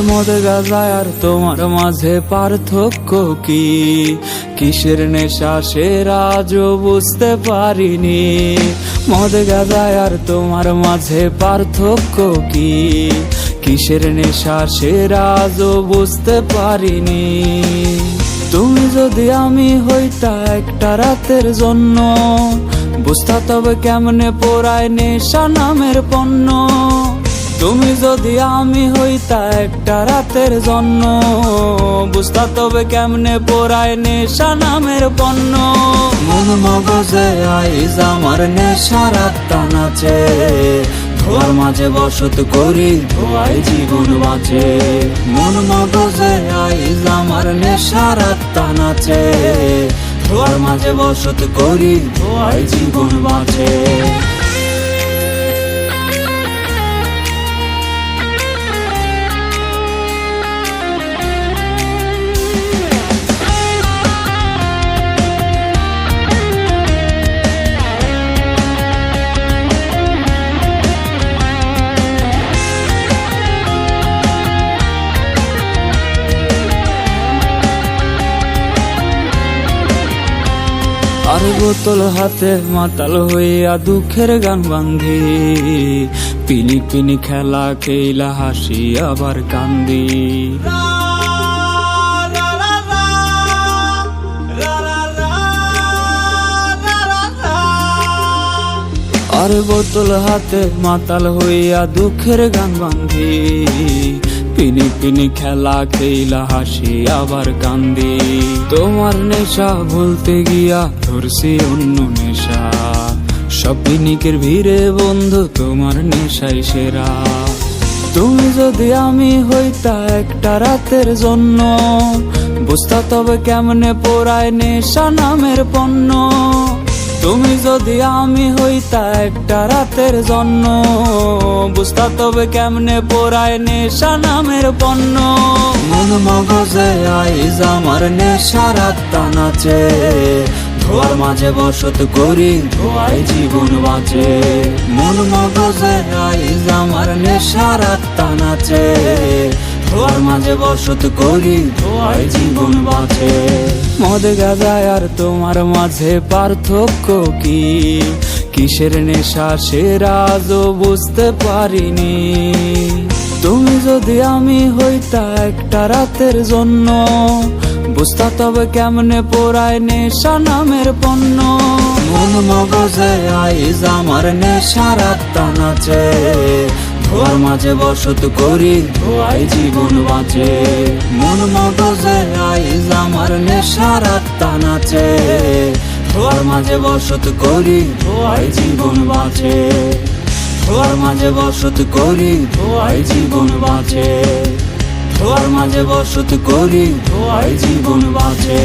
মদ গাজায় আর তোমার মাঝে পার্থক্য কি? কিসের নেশা সে রাজও বুঝতে পারিনি। মদ গাজায় আর তোমার মাঝে পার্থক্য কি? কিসের নেশা সে রাজও বুঝতে পারিনি। তুমি যদি আমি হইতা একটা রাতের জন্য, বুঝতা তবে কেমনে পোড়ায় নেশা নামের পণ্য? তুমি যদি আমি হইতা একটা রাতের জন্য, বুঝতা তবে কেমনে পোড়ায় নেশা নামের পণ্য। মন মগজে আইজ আমার নেশা রাতটা নাচে, ধোয়ার মাঝে বসত করি, ধোয়াই জীবন বাঁচে। মন মগজে আইজ আমার নেশা রাতটা নাচে, ধোয়ার মাঝে বসত করি, ধোয়াই জীবন বাঁচে। বোতল হাতে মাতাল হইয়া দুঃখের গান বান্ধি। পিনি পিনি খেলা খেলা হাসি আবার কান্দি। আর বোতল হাতে মাতাল হইয়া দুঃখের গান বান্ধি। পিনি পিনি খেলা খেলা হাসি আবার কান্দি। তোমার নেশা ভুলতে গিয়া ধরছি অন্য নেশা। সব পিনিকের ভিড়ে বন্ধু, তোমার নেশাই সেরা। তুমি যদি আমি হইতা একটা রাতের জন্য, বুঝতা তবে কেমনে পোড়ায় নেশা নামের পণ্য। তুমি যদি আমি হইতা একটা রাতের জন্য, বুঝতা তবে কেমনে পোড়ায় নেশা নামের পণ্য। মন মগজে আইজ আমার নেশা রাতটা নাচে, ধোয়ার মাঝে বসত করি, ধোয়াই জীবন বাঁচে। মন মগজে আইজ আমার নেশা রাতটা নাচে ধোয়ার মাঝে বসত করি ধোয়াই জীবন বাঁচে। মদ গাজায় আর তোমার মাঝে পার্থক্য কি? কিসের নেশা সে রাজও বুঝতে পারিনি। তুমি যদি আমি হইতা একটা রাতের জন্য, বুঝতা তবে কেমনে পোড়ায় নেশা নামের পণ্য? মন মগজে আইজ আমার নেশা রাতটা নাচে। ধোয়ার মাঝে বসত করি, ধোয়াই জীবন বাঁচে। মন মগজে আইজ আমার নেশা রাতটা নাচে। ধোয়ার মাঝে বসত করি, ধোয়াই জীবন বাঁচে। ধোয়ার মাঝে বসত করি, ধোয়াই জীবন বাঁচে। ধোয়ার মাঝে বসত করি, ধোয়াই জীবন বাঁচে।